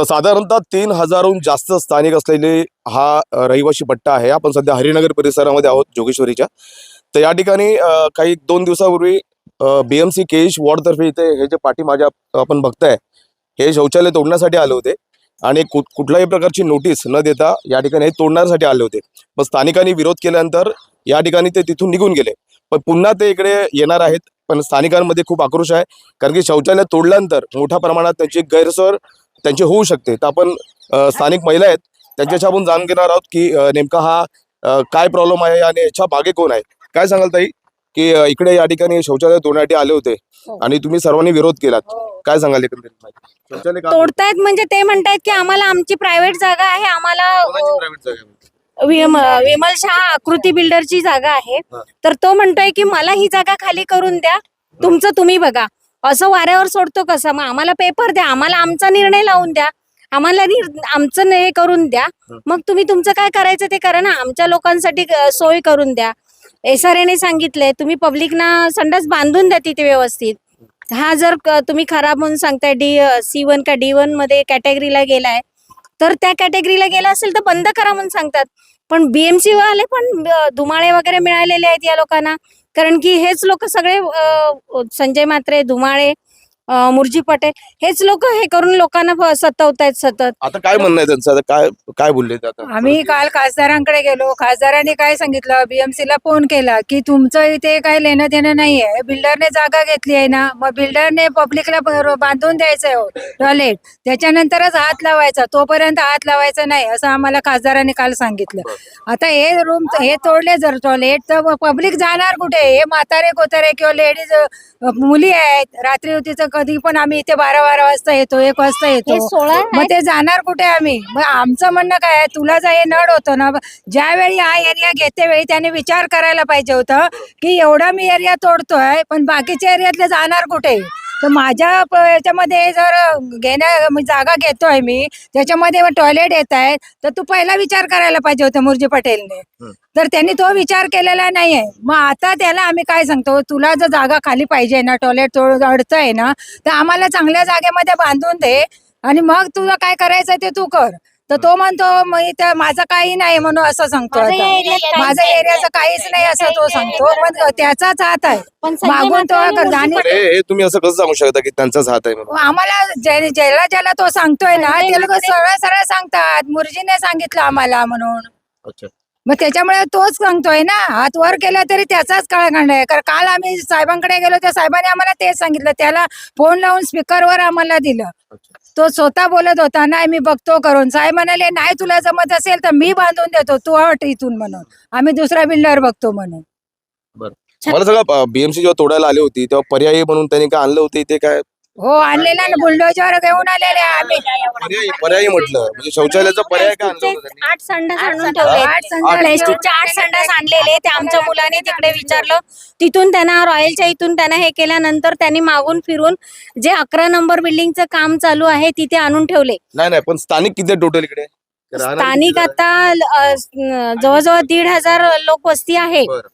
तर साधारणतः तीन हजारहून जास्त स्थानिक असलेले हा रहिवासी पट्टा आहे. आपण सध्या हरिनगर परिसरामध्ये आहोत जोगेश्वरीच्या. तर या ठिकाणी काही दोन दिवसापूर्वी बी एम सी केश वॉर्डतर्फे इथे हे जे पाठी माझ्या आपण बघताय हे शौचालय तोडण्यासाठी आले होते. आणि कु कुठल्याही प्रकारची नोटीस न देता या ठिकाणी हे तोडण्यासाठी आले होते. मग स्थानिकांनी विरोध केल्यानंतर या ठिकाणी ते तिथून निघून गेले. पण पुन्हा ते इकडे येणार आहेत. पण स्थानिकांमध्ये खूप आक्रोश आहे. कारण की शौचालय तोडल्यानंतर मोठ्या प्रमाणात त्यांची गैरसोय त्यांची होऊ शकते. तर आपण स्थानिक महिला आहेत त्यांच्याशी आपण जाणून घेणार आहोत की नेमका हा काय प्रॉब्लेम आहे आणि याच्या मागे कोण आहे? काय सांगाल ताई? की इकडे या ठिकाणी शौचालय तोडण्यासाठी आले होते हो. आणि तुम्ही सर्वांनी विरोध केलात. काय सांगाल? शौचालय तोडतायत म्हणजे ते म्हणतायत की आम्हाला आमची प्रायव्हेट जागा आहे आम्हाला विमल शहा आकृती बिल्डरची जागा आहे. हा. तर तो म्हणतोय की मला ही जागा खाली करून द्या तुमचं तुम्ही बघा. असं वाऱ्यावर सोडतो कसं? मग आम्हाला पेपर द्या. आम्हाला आमचा निर्णय लावून द्या. आम्हाला आमचं हे करून द्या. मग तुम्ही तुमचं काय करायचं ते करा ना. आमच्या लोकांसाठी सोय करून द्या. एस आर एने सांगितलंय तुम्ही पब्लिकना संडास बांधून द्या तिथे व्यवस्थित. हा जर तुम्ही खराब म्हणून सांगताय डी सी वन का डी वनमध्ये कॅटेगरीला गेलाय. तर त्या कॅटेगरीला गेला असेल तर बंद करा म्हणून सांगतात. पण बीएमसी वाले पण धुमाळे वगैरे मिळालेले आहेत या लोकांना. कारण की हेच लोक सगळे अ, संजय म्हात्रे धुमाळे मुरजी पटेल. हेच लोक हे करून लोकांना सतवतायत सतत. आता काय म्हणणं आहे त्यांचं? आता काय काय बोलले ते आता? आम्ही काल खासदारांकडे गेलो. खासदारांनी काय सांगितलं? बीएमसी ला फोन केला की तुमचं इथे काही लेणं देणं नाहीये. बिल्डरने जागा घेतली आहे ना मग बिल्डरने पब्लिकला ब- बांधून द्यायचंय टॉयलेट त्याच्यानंतरच हात लावायचा. तोपर्यंत हात लावायचा नाही असं आम्हाला खासदारांनी काल सांगितलं. आता हे रूम हे तोडले जर टॉयलेट तर पब्लिक जाणार कुठे? हे म्हातारे कोतारे किंवा लेडीज मुली आहेत. रात्री तिचं कधी पण आम्ही इथे बारा बारा वाजता येतो एक वाजता हे येतो. सोळा मग ते जाणार कुठे आम्ही? मग आमचं म्हणणं काय आहे, तुला जर हे नड होतं ना ज्यावेळी हा एरिया घेते वेळी त्याने विचार करायला पाहिजे होतं की एवढा मी एरिया तोडतोय पण बाकीच्या एरियातले जाणार कुठे? तर माझ्या याच्यामध्ये जर घेण्या जागा घेतोय मी त्याच्यामध्ये टॉयलेट येत आहेत. तर तू पहिला विचार करायला पाहिजे होतं मुरजी पटेलने. तर त्यांनी तो विचार केलेला नाहीये. मग आता त्याला आम्ही काय सांगतो? तुला जर जागा खाली पाहिजे ना टॉयलेट अडतंय ना तर आम्हाला चांगल्या जागेमध्ये बांधून दे. आणि मग तुला काय करायचं ते तू कर. तर तो म्हणतो मग इथं माझं काही नाही म्हणून असं सांगतो माझ्या. एरियात काहीच माझ्या नाही. एरियाचं काहीच नाही असं तो सांगतो. पण त्याचाच हात आहे. पण संजय मागून तो आणि अरे हे तुम्ही असं कसं सांगू शकता की त्यांचाच हात आहे म्हणून? आम्हाला ज्या- ज्याला ज्याला तो सांगतोय ना ते लोक सरळ सरळ सांगतात. मुरजीने सांगितलं आम्हाला म्हणून. अच्छा. मग त्याच्यामुळे तोच सांगतोय ना. हात वर केला तरी त्याचाच काळखंड आहे. कारण काल आम्ही साहेबांकडे गेलो त्या साहेबांनी आम्हाला तेच सांगितलं. त्याला फोन लावून स्पीकरवर आम्हाला दिलं. अच्छा. तो स्वतः बोलत होता नाही मी बघतो करून. साहेब म्हणाले नाही तुला जमत असेल तर मी बांधून देतो. तू हट इथून म्हणून. आम्ही दुसरा बिल्डर बघतो म्हणून. मला सगळं बीएमसी जेव्हा तोडायला आली होती तेव्हा पर्यायी म्हणून त्यांनी काय आणलं होतं इथे काय? हो आणलेला ना बुलडोजर घेऊन आलेले आम्ही. पर्यायी पर्यायी म्हटलं. म्हणजे शौचालयाचा पर्याय काय आणलं होतं त्यांनी? आठ संडास आणून आठ ठेवले संडास प्लॅस्टिकचे आठ संडास आणलेले ते आमच्या मुलाने तिकडे विचारलं. तिथून त्यांना रॉयलच्या इथून त्यांना हे केल्यानंतर त्यांनी मागून फिरून जे अकरा नंबर बिल्डिंगचं काम चालू आहे तिथे आणून ठेवले. नाही नाही पण स्थानिक किती टोटल इकडे? राहणारे स्थानिक किती आता अ, जवळजवळ दीड हजार लोक वस्ती आहे. बरं.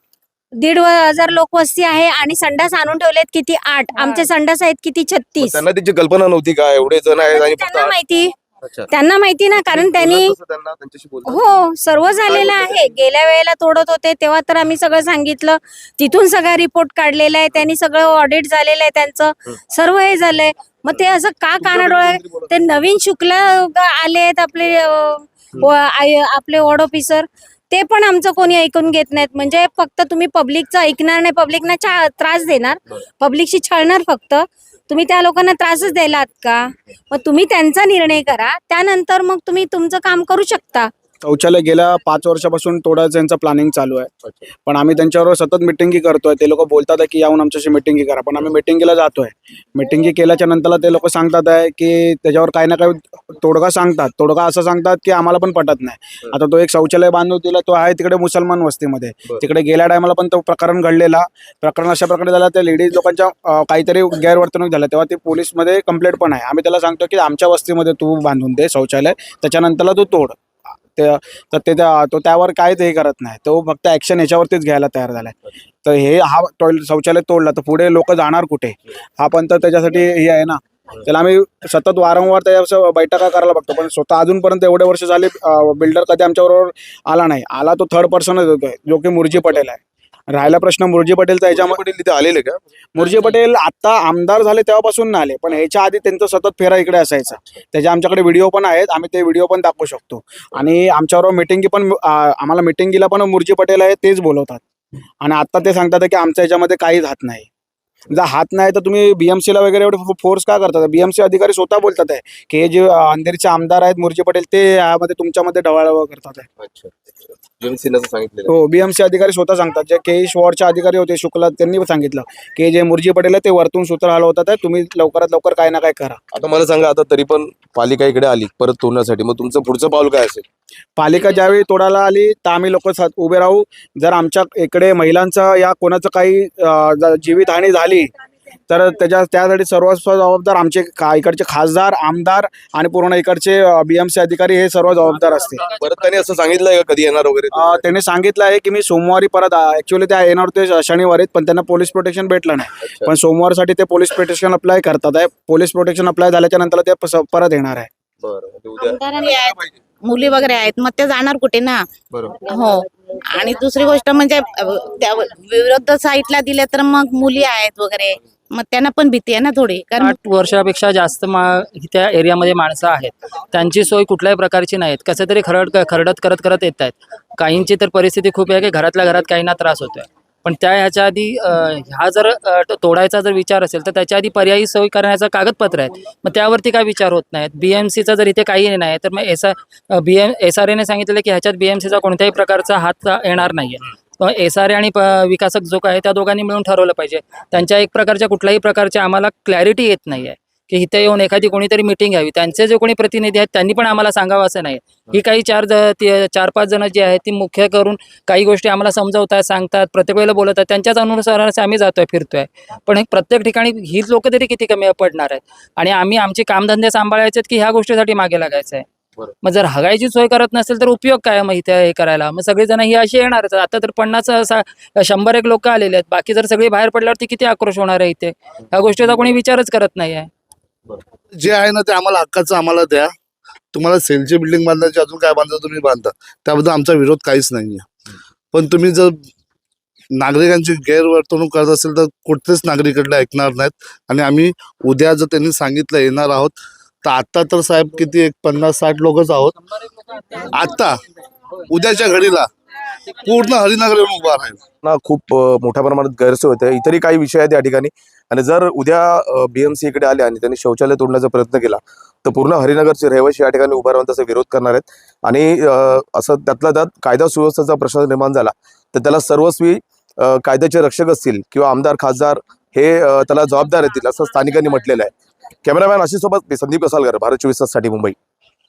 दीड हजार लोक वस्ती आहे आणि संडास आणून ठेवलेत किती? आठ. आमचे संडास आहेत किती? छत्तीस. त्यांना त्याची कल्पना नव्हती का? एवढे जण आहेत आणि फक्त त्यांना माहिती. अच्छा. त्यांना माहिती ना कारण त्यांनी बोलत कसं त्यांना त्यांच्याशी बोलतात? हो सर्व झालेलं आहे. गेल्या वेळेला तोडत होते तेव्हा तर आम्ही सगळं सांगितलं. तिथून सगळा रिपोर्ट काढलेला आहे. त्यांनी सगळं ऑडिट झालेलं आहे त्यांचं. हं. सर्व हे झालंय. मग ते असं का कानाडोळा कोणतरी बोलत ते नवीन शुक्ल आले आहेत आपले अं, व- आय- आपले वॉर्ड ऑफिसर ते पण आमचं कोणी ऐकून घेत नाहीत. म्हणजे फक्त तुम्ही पब्लिकचं ऐकणार नाही पब्लिकना त्रास देणार. पब्लिकशी छळणार फक्त. तुम्ही त्या लोकांना त्रासच द्यायला आहात का? मग तुम्ही त्यांचा निर्णय करा. त्यानंतर मग तुम्ही तुमचं काम करू शकता. शौचालय गेल्या पाच वर्षापासून तोडायचं यांचं प्लॅनिंग चालू आहे. पण आम्ही त्यांच्याबरोबर सतत मिटिंगी करतोय. ते लोक बोलतात की याहून आमच्याशी मिटिंगी करा. पण आम्ही मिटिंगीला जातोय. मिटिंगी केल्याच्या नंतरला ते लोक सांगतात आहे की त्याच्यावर काही ना काही तोडगा सांगतात. तोडगा असं सांगतात की आम्हाला पण पटत नाही. आता तो एक शौचालय बांधून दिला तो आहे तिकडे मुसलमान वस्तीमध्ये. तिकडे गेल्या टायमाला पण तो प्रकरण घडलेला. प्रकरण अशा प्रकारे झाला त्या लेडीज लोकांच्या काहीतरी गैरवर्तणूक झालं तेव्हा ते पोलीसमध्ये कंप्लेंट पण आहे. आम्ही त्याला सांगतो की आमच्या वस्तीमध्ये तू बांधून दे शौचालय. त्याच्यानंतरला तू तोड. ते तर ते त्या- तो त्यावर काहीच हे करत नाही. तो फक्त ॲक्शन याच्यावरतीच घ्यायला तयार झालाय. तर हे हा टॉयलेट शौचालय तोडला तर पुढे लोक जाणार कुठे? हा पण तर त्याच्यासाठी हे आहे ना. त्याला आम्ही सतत वारंवार त्याच्या बैठका करायला बघतो पण स्वतः अजूनपर्यंत एवढे वर्ष झाले बिल्डर कधी आमच्याबरोबर आला नाही. आला तो थर्ड पर्सनच होतोय जो की मुरजी पटेल आहे. राहिला प्रश्न मुरजी पटेलचा ह्याच्यामध्ये पटेल इथे आलेले का? मुरजी पटेल आता आमदार झाले तेव्हापासून नाही आले पण ह्याच्या आधी त्यांचं सतत फेरा इकडे असायचा. त्याचे आमच्याकडे व्हिडिओ पण आहेत आम्ही ते व्हिडिओ पण दाखवू शकतो. आणि आमच्याबरोबर मिटिंगी पण आम्हाला मिटिंगीला पण मुरजी पटेल आहे तेच बोलवतात. आणि आता ते सांगतात की आमच्या ह्याच्यामध्ये काहीच हात नाही. जर हात नाही तर तुम्ही बीएमसीला वगैरे एवढे फोर्स का करतात बीएमसी अधिकारी स्वतः बोलतात आहे की हे जे अंधेरीचे आमदार आहेत मुरजी पटेल ते यामध्ये तुमच्यामध्ये ढवळाढवळ करतात आहे. हो बीएमसी अधिकारी स्वतः सांगतात. जे के वॉर्डचे अधिकारी होते शुक्ला त्यांनी सांगितलं की जे मुरजी पटेल आहे ते वरतून सूत्र हलवतात आहे तुम्ही लवकरात लवकर काय ना काय करा. आता मला सांगा आता तरी पण पालिका इकडे आली परत तोडण्यासाठी. मग तुमचं पुढचं पाऊल काय असेल? पालिका ज्यावेळी तोडायला आली तर आम्ही लोक उभे राहू. जर आमच्या इकडे महिलांचं या कोणाचं काही जीवितहानी झाली तर त्याच्या त्यासाठी सर्वस्व जबाबदार आमचे इकडचे खासदार आमदार आणि पूर्ण इकडचे बीएमसी अधिकारी हे सर्व जबाबदार असतील. परत त्यांनी असं सांगितलंय का कधी येणार वगैरे? त्यांनी सांगितलं आहे की मी सोमवारी परत ऍक्च्युली त्या येणार होते शनिवारीत पण त्यांना पोलीस प्रोटेक्शन भेटलं नाही. पण सोमवारसाठी ते पोलीस प्रोटेक्शन अप्लाय करतात. आहे पोलीस प्रोटेक्शन अप्लाय झाल्याच्यानंतर ते परत येणार आहे. बरं मुली वगैरे आहेत मग ते जाणार कुठे ना? बरोबर. हो. आणि दुसरी गोष्ट म्हणजे त्या विरुद्ध साईडला दिले तर मग मुली आहेत वगैरे. मग त्यांना पण भीती आहे ना थोडी कारण आठ वर्षापेक्षा जास्त मा त्या एरियामध्ये माणसं आहेत. त्यांची सोय कुठल्याही प्रकारची नाहीत. कसं तरी खरड खरडत करत करत येत आहेत. काहींची तर परिस्थिती खूप आहे की घरातल्या घरात काहींना त्रास होतोय. पण त्या ह्याच्या आधी ह्या हा जर तोडायचा जर विचार असेल तर त्याच्या आधी पर्यायी सोय करण्याचं कागदपत्र आहेत. मग त्यावरती काय विचार होत नाहीत? बी एम सीचा जर इथे काही नाही तर मग S R B M S R एने सांगितलेलं की ह्याच्यात बी एम सीचा कोणत्याही प्रकारचा हात येणार नाहीये. एस आर ए आणि प- विकासक जो काय त्या दोघांनी मिळून ठरवलं पाहिजे. त्यांच्या एक प्रकारच्या कुठल्याही प्रकारच्या आम्हाला क्लॅरिटी येत नाही आहे की इथे येऊन एखादी कोणीतरी मिटिंग घ्यावी. त्यांचे जे कोणी प्रतिनिधी आहेत त्यांनी पण आम्हाला सांगावं असं नाही. ही काही चार ती- चार पाच जण जी आहेत ती मुख्य करून काही गोष्टी आम्हाला समजवतात सांगतात प्रत्येक वेळेला बोलतात त्यांच्याच अनुसाराने आम्ही जातोय फिरतोय. पण हे प्रत्येक ठिकाणी ही लोक तरी किती कमी पडणार आहेत? आणि आम्ही आमचे कामधंदे सांभाळायचे आहेत की ह्या गोष्टीसाठी मागे लागायचं आहे. मग जर हगायची सोय करत नसेल तर उपयोग काय मग इथे हे करायला? मग सगळेजण ही अशी येणारच. आता तर पन्नास शंभर एक लोक आलेले आहेत. बाकी जर सगळी बाहेर पडल्यावरती किती आक्रोश होणार आहे इथे? ह्या गोष्टीचा कोणी विचारच करत नाही आहे जे आहे ना ते आम्हाला हक्काचं आम्हाला द्या. तुम्हाला सेलची बिल्डिंग बांधायची अजून काय बांधा तुम्ही बांधता त्याबद्दल आमचा विरोध काहीच नाहीये. पण तुम्ही जर नागरिकांची गैरवर्तणूक करत असेल तर कुठलेच नागरिकडले ऐकणार नाहीत. आणि आम्ही उद्या जर त्यांनी सांगितलं येणार आहोत तर आता तर साहेब किती एक पन्नास साठ लोकच आहोत. आता उद्याच्या घडीला पूर्ण हरिनगर येऊन उभा राहील. ना खूप मोठ्या प्रमाणात गैरसोय होते. इतरही काही विषय आहेत या ठिकाणी. आणि जर उद्या बीएमसी इकडे आले आणि त्यांनी शौचालय तोडण्याचा प्रयत्न केला तर पूर्ण हरिनगरचे रहिवासी या ठिकाणी उभा राहून त्याचा विरोध करणार आहेत. आणि असं त्यातला त्यात कायदा सुव्यवस्थेचा प्रश्न निर्माण झाला तर त्याला सर्वस्वी कायद्याचे रक्षक असतील किंवा आमदार खासदार हे त्याला जबाबदार येतील असं स्थानिकांनी म्हटलेलं आहे. कॅमेरामॅन आशिष सोबत संदीप कसालकर भारत चोवीस ताससाठी मुंबई.